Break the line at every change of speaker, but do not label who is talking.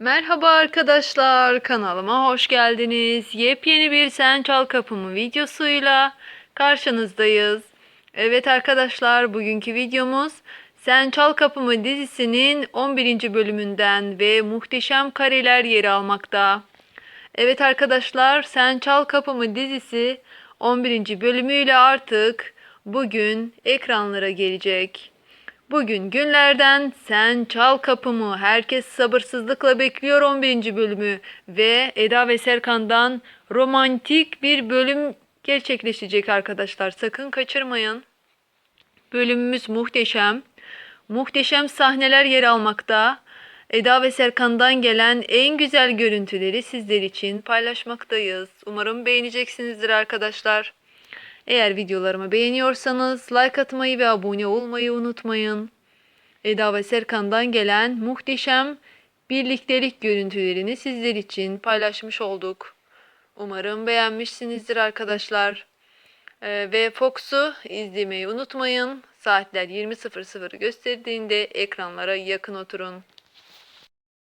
Merhaba arkadaşlar, kanalıma hoş geldiniz. Yepyeni bir Sen Çal Kapımı videosuyla karşınızdayız. Evet arkadaşlar, bugünkü videomuz Sen Çal Kapımı dizisinin 11. bölümünden ve muhteşem kareler yer almakta. Evet arkadaşlar, Sen Çal Kapımı dizisi 11. bölümüyle artık bugün ekranlara gelecek. Bugün günlerden sen çal kapımı. Herkes sabırsızlıkla bekliyor 11. bölümü ve Eda ve Serkan'dan romantik bir bölüm gerçekleşecek arkadaşlar. Sakın kaçırmayın. Bölümümüz muhteşem. Muhteşem sahneler yer almakta. Eda ve Serkan'dan gelen en güzel görüntüleri sizler için paylaşmaktayız. Umarım beğeneceksinizdir arkadaşlar. Eğer videolarımı beğeniyorsanız like atmayı ve abone olmayı unutmayın. Eda ve Serkan'dan gelen muhteşem birliktelik görüntülerini sizler için paylaşmış olduk. Umarım beğenmişsinizdir arkadaşlar. Ee, ve Fox'u izlemeyi unutmayın. Saatler 20.00 gösterdiğinde ekranlara yakın oturun.